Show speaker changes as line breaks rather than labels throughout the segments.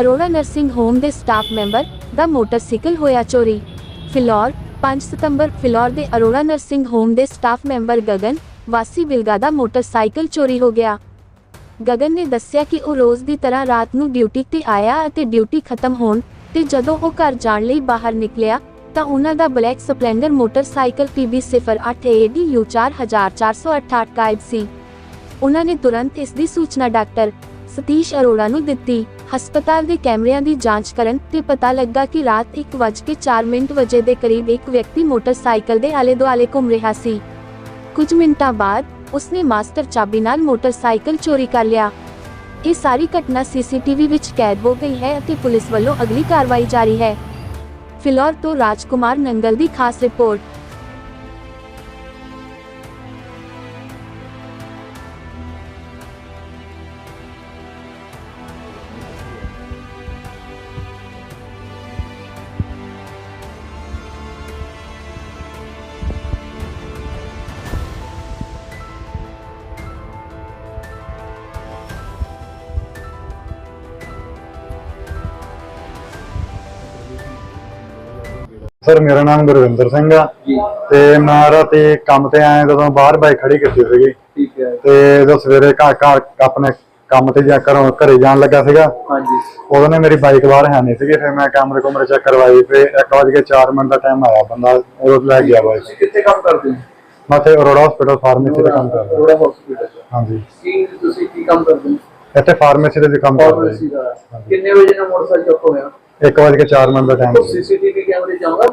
Arora nursing home ਦੇ staff member ਦਾ motorcycle ਹੋਇਆ ਚੋਰੀ। ਫਿਲੌਰ 5 ਸਤੰਬਰ, ਫਿਲੌਰ ਦੇ ਅਰੋੜਾ ਨਰਸਿੰਗ ਹੋਮ ਦੇ ਸਟਾਫ ਮੈਂਬਰ ਗਗਨ ਵਾਸੀ ਬਿਲਗਾ ਦਾ ਮੋਟਰਸਾਈਕਲ ਚੋਰੀ ਹੋ ਗਿਆ। ਗਗਨ ਨੇ ਦੱਸਿਆ ਕਿ ਉਹ ਰੋਜ਼ ਦੀ ਤਰ੍ਹਾਂ ਰਾਤ ਨੂੰ ਡਿਊਟੀ ਤੇ ਆਇਆ ਅਤੇ ਡਿਊਟੀ ਖਤਮ ਹੋਣ ਤੇ ਜਦੋਂ ਉਹ ਘਰ ਜਾਣ ਲਈ ਬਾਹਰ ਨਿਕਲਿਆ, ਤਾਂ ਉਹਨਾਂ ਦਾ ਬਲੈਕ ਸਪਲੈਂਡਰ ਮੋਟਰਸਾਈਕਲ PB08ADU 4468 ਕਾਇਬ ਸੀ। ਉਹਨਾਂ ਨੇ ਤੁਰੰਤ ਇਸ ਦੀ ਸੂਚਨਾ ਡਾਕਟਰ ਸਤੀਸ਼ ਅਰੋੜਾ ਨੂੰ ਦਿੱਤੀ। ਹਸਪਤਾਲ ਦੇ ਕੈਮਰਿਆਂ ਦੀ ਜਾਂਚ ਕਰਨ ਤੇ ਪਤਾ ਲੱਗਾ ਕਿ ਰਾਤ 1:04 ਮਿੰਟ ਵਜੇ ਦੇ ਕਰੀਬ ਇੱਕ ਵਿਅਕਤੀ ਮੋਟਰਸਾਈਕਲ ਦੇ ਆਲੇ-ਦੁਆਲੇ ਘੁੰਮ ਰਿਹਾ ਸੀ। ਕੁਝ ਮਿੰਟਾਂ ਬਾਅਦ ਉਸਨੇ ਮਾਸਟਰ ਚਾਬੀ ਨਾਲ ਮੋਟਰਸਾਈਕਲ ਚੋਰੀ ਕਰ ਲਿਆ। ਇਹ ਸਾਰੀ ਘਟਨਾ ਸੀਸੀਟੀਵੀ ਵਿੱਚ ਕੈਦ ਹੋ ਗਈ ਹੈ ਅਤੇ ਪੁਲਿਸ ਵੱਲੋਂ ਅਗਲੀ ਕਾਰਵਾਈ ਜਾਰੀ ਹੈ। ਫਿਲੌਰ ਤੋਂ ਰਾਜਕੁਮਾਰ ਨੰਗਲ ਦੀ ਖਾਸ ਰਿਪੋਰਟ।
ਸਰ ਮੇਰਾ ਨਾਮ ਗੁਰਵਿੰਦਰ ਸਿੰਘ ਆ। ਤੇ ਮੈਂ ਰਾਤੀ ਕੰਮ ਤੇ ਆਇਆ ਜਦੋਂ ਬਾਹਰ ਬਾਈਕ ਖੜੀ ਕੀਤੀ ਸੀਗੀ।
ਠੀਕ ਹੈ।
ਤੇ ਜਦੋਂ ਸਵੇਰੇ ਘਰ ਘਰ ਆਪਣੇ ਕੰਮ ਤੇ ਜਾ ਘਰੋਂ ਘਰੇ ਜਾਣ ਲੱਗਾ ਸੀਗਾ।
ਹਾਂਜੀ।
ਉਦੋਂ ਨੇ ਮੇਰੀ ਬਾਈਕ ਬਾਹਰ ਹੈ ਨਹੀਂ ਸੀਗੀ ਫਿਰ ਮੈਂ ਕੈਮਰੇ ਕੁਮਰੇ ਚੈੱਕ ਕਰਵਾਈ ਫਿਰ 1:04 ਮਿੰਟ ਦਾ ਟਾਈਮ ਆਇਆ ਬੰਦਾ ਉਹ ਲੈ ਗਿਆ ਬਾਈਕ।
ਕਿੱਥੇ ਕੰਮ ਕਰਦੇ ਹੋ?
ਮੈਂ ਤੇ ਅਰੋੜਾ ਹਸਪੀਟਲ ਫਾਰਮੇਸੀ ਦਾ ਕੰਮ ਕਰਦਾ।
ਥੋੜਾ ਹਸਪੀਟਲ
ਹਾਂਜੀ।
ਕੀ ਤੁਸੀਂ ਕੀ ਕੰਮ ਕਰਦੇ ਹੋ?
ਇੱਥੇ ਫਾਰਮੇਸੀ ਦੇ ਵੀ ਕੰਮ ਕਰਦਾ
ਫਾਰਮੇਸੀ ਦਾ। ਕਿੰਨੇ ਵਜੇ ਨਾਲ ਮੋਟਰਸਾਈਕਲ ਚੁੱਕ ਹੋਇਆ?
1:04 ਮਿੰਟ ਦਾ ਟਾਈਮ ਸੀ।
ਸੀਸੀਟੀਵੀ ਕੈਮਰੇ ਜਾਊਗਾ?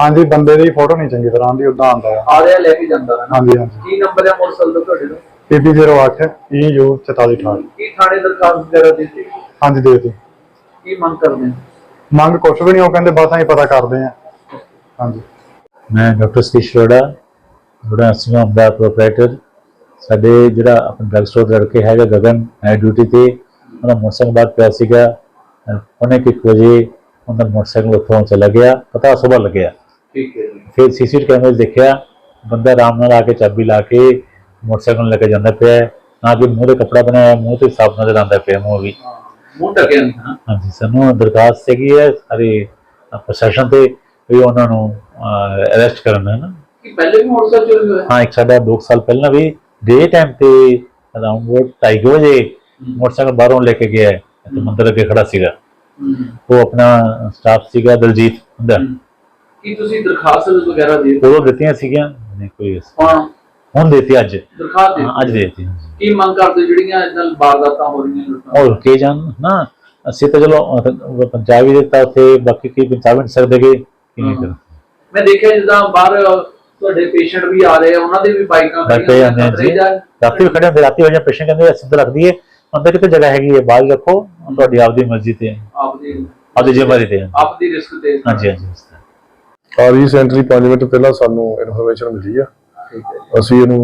ਹਾਂਜੀ ਬੰਦੇ ਦੀ ਫੋਟੋ ਨਹੀਂ ਚੰਗੀ ਤਰ੍ਹਾਂ ਦੀ ਉਦਾਂ ਆਉਂਦਾ ਆ।
ਆ ਰਿਹਾ ਲੈ ਕੇ ਜਾਂਦਾ ਹੈ ਨਾ?
ਹਾਂਜੀ ਹਾਂਜੀ।
ਕੀ ਨੰਬਰ ਹੈ ਮੋਟਰਸਾਈਕਲ ਦਾ ਤੁਹਾਡੇ ਦਾ
PP08 EU 4468
ਕੀ ਥਾਣੇ ਦਰਖਾਸਤ ਵਗੈਰਾ ਦਿੱਤੀ?
ਹਾਂਜੀ ਦੇ ਦਿਓ
ਕੀ ਮੰਗ ਕਰਦੇ ਹੋ?
ਮੰਗ ਕੁਛ ਵੀ ਨਹੀਂ ਉਹ ਕਹਿੰਦੇ ਬਸ ਅਸੀਂ ਪਤਾ ਕਰਦੇ ਆ ਹਾਂਜੀ।
ਮੈਂ ਡਾਕਟਰ ਸਤੀਸ਼ ਅਰੋੜਾ ਅਰੋੜਾ ਨਰਸਿੰਗ ਦਾ ਪ੍ਰੋਪਰਾਈਟਰ। ਸਾਡੇ ਜਿਹੜਾ ਆਪਣਾ ਡਰਗ ਸਟੋਰ ਦਾ ਲੜਕੇ ਹੈਗਾ ਗਗਨ ਨਾਈਟ ਡਿਊਟੀ ਤੇ ਮੋਟਰਸਾਈਕਲ ਬਾਅਦ ਪਿਆ ਸੀਗਾ। ਕੁ ਇੱਕ ਵਜੇ ਉਹਦਾ ਮੋਟਰਸਾਈਕਲ ਉੱਥੋਂ ਚਲਾ ਗਿਆ ਪਤਾ ਸੁਬਾਹ ਲੱਗਿਆ।
ਠੀਕ ਹੈ
ਫਿਰ ਸੀਸੀਟੀਵੀ ਕੈਮਰੇ ਦੇਖਿਆ ਬੰਦਾ ਆਰਾਮ ਨਾਲ ਆ ਕੇ ਚਾਬੀ ਲਾ ਕੇ ਮੋਟਰਸਾਈਕਲ ਲੈ ਕੇ ਜਾਂਦਾ ਪਿਆ। ਨਾ ਕਿ ਮੂੰਹ ਤੇ ਕੱਪੜਾ ਬਣਾਇਆ ਮੂੰਹ ਤੇ ਸਾਫ਼ ਨਜ਼ਰ ਆਉਂਦਾ ਪਿਆ ਮੂੰਹ ਵੀ।
ਮੂੰਹ ਢਕਿਆ ਹਾਂ
ਹਾਂਜੀ ਸਾਨੂੰ ਦਰਖਾਸਤ ਸੀਗੀ ਹੈ ਸਾਰੇ ਪ੍ਰਸ਼ਾਸਨ ਤੇ ਵੀ ਉਹਨਾਂ ਨੂੰ ਅਰੈਸਟ ਕਰਨ ਹੈ ਨਾ।
ਕੀ ਪਹਿਲੇ ਵੀ ਮੋਟਰਸਾਈਕਲ ਚੋਰੀ ਹੋਇਆ
ਹਾਂ ਇੱਕ ਸਾਡਾ 2 ਸਾਲ ਪਹਿਲਾਂ ਵੀ ਡੇ ਟਾਈਮ ਤੇ ਅਰਾਊਂਡ 2:30 ਵਜੇ ਮੋਟਰਸਾਈਕਲ ਬਾਹਰੋਂ ਲੈ ਕੇ ਗਿਆ ਹੈ। ਤੇ ਮੰਦਰ ਅੱਗੇ ਖੜਾ ਸੀਗਾ। ਉਹ ਆਪਣਾ ਸਟਾਫ ਸੀਗਾ ਦਲਜੀਤ ਹੁੰਦਾ।
ਕੀ ਤੁਸੀਂ ਦਰਖਾਸਤ ਵਗੈਰਾ ਦੇ
ਉਦੋਂ ਦਿੱਤੀਆਂ ਸੀਗੀਆਂ ਨਹੀਂ ਕੋਈ
ਹਾਂ
ਹੁਣ? ਦੇਤੀ ਅੱਜ।
ਦਰਖਾਸਤ
ਅੱਜ ਦੇਤੀ
ਕੀ ਮੰਗ ਕਰਦੇ ਜਿਹੜੀਆਂ ਇਹਨਾਂ ਵਾਰਦਾਤਾਂ ਹੋ ਰਹੀਆਂ ਲੁੱਟਾਂ
ਔਰ ਕੇ ਜਾਨ ਨਾ। ਅਸੀਂ ਤਾਂ ਚਲੋ ਪੰਜਾਬ ਦਿੱਤਾ ਉੱਥੇ ਬਾਕੀ ਕੀ ਪੰਜਾਬ ਨਹੀਂ ਸਕਦੇ ਕਿ ਨਹੀਂ ਕਰ।
ਮੈਂ ਦੇਖਿਆ ਜਿੱਦਾਂ ਬਾਹਰ ਤੁਹਾਡੇ ਪੇਸ਼ੈਂਟ ਵੀ ਆ ਰਹੇ ਆ ਉਹਨਾਂ ਦੇ ਵੀ ਬਾਈਕਾਂ।
ਜਾ- ਰਾਤੀ ਵੀ ਖੜੇ ਹੁੰਦੇ ਰਾਤੀ ਹੋ ਜਾਂ ਪੇਸ਼ੈਂਟ ਕਹਿੰਦੇ ਅਸੀਂ ਤਾਂ ਰੱਖ ਦਈਏ। ਅੰਦਰ ਕਿਤੇ ਜਗ੍ਹਾ ਹੈਗੀ ਹੈ ਬਾਹਰ ਰੱਖੋ। ਤੁਹਾਡੀ ਆਪਦੀ ਮਰਜ਼ੀ ਤੇ ਹੈ,
ਆਪਦੀ
ਆਪਦੀ ਜ਼ਿੰਮੇਵਾਰੀ ਤੇ ਹੈ।
ਆਪਦੀ ਰਿਸਕ ਤੇ
ਹਾਂਜੀ ਹਾਂਜੀ
ਆ ਰੀਸੈਂਟਲੀ 5 ਮਿੰਟ ਪਹਿਲਾਂ ਸਾਨੂੰ ਇਨਫੋਰਮੇਸ਼ਨ ਮਿਲੀ ਆ।
ਠੀਕ ਹੈ
ਅਸੀਂ ਇਹਨੂੰ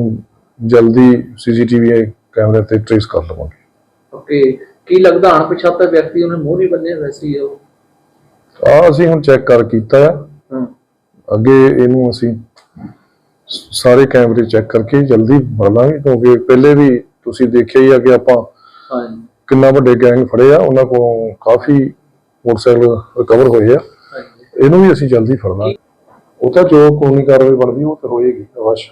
ਜਲਦੀ ਸੀਸੀਟੀਵੀ ਕੈਮਰੇ ਤੇ ਟ੍ਰੇਸ ਕਰ ਲਵਾਂਗੇ।
ਓਕੇ। ਕੀ ਲੱਗਦਾ ਅਣਪਛਾਤਾ ਵਿਅਕਤੀ ਉਹਨੇ ਮੂੰਹ ਨਹੀਂ ਬੰਨਿਆ ਵੈਸੇ ਆ ਉਹ?
ਆ ਅਸੀਂ ਹੁਣ ਚੈੱਕ ਕਰ ਕੀਤਾ ਆ।
ਹਾਂ।
ਅੱਗੇ ਇਹਨੂੰ ਅਸੀਂ ਸਾਰੇ ਕੈਮਰੇ ਚੈੱਕ ਕਰਕੇ ਜਲਦੀ ਫੜ ਲਾਂਗੇ ਕਿਉਂਕਿ ਪਹਿਲੇ ਵੀ ਤੁਸੀਂ ਦੇਖਿਆ ਹੀ ਆ ਕਿ ਆਪਾਂ
ਹਾਂ
ਕਿੰਨਾ ਵੱਡੇ ਗੈਂਗ ਫੜੇ ਆ ਉਹਨਾਂ ਕੋਲੋਂ ਕਾਫੀ ਮੋਟਰਸਾਈਕਲ ਰਿਕਵਰ ਹੋਏ ਆ। ਇਹਨੂੰ ਵੀ ਅਸੀਂ ਜਲਦੀ ਫੜ ਲਾਂਗੇ ਉਹ ਤਾਂ ਜੋ ਕਾਨੂੰਨੀ ਕਾਰਵਾਈ ਬਣਦੀ ਉਹ ਤਾਂ ਹੋਏਗੀ ਅਵਸ਼।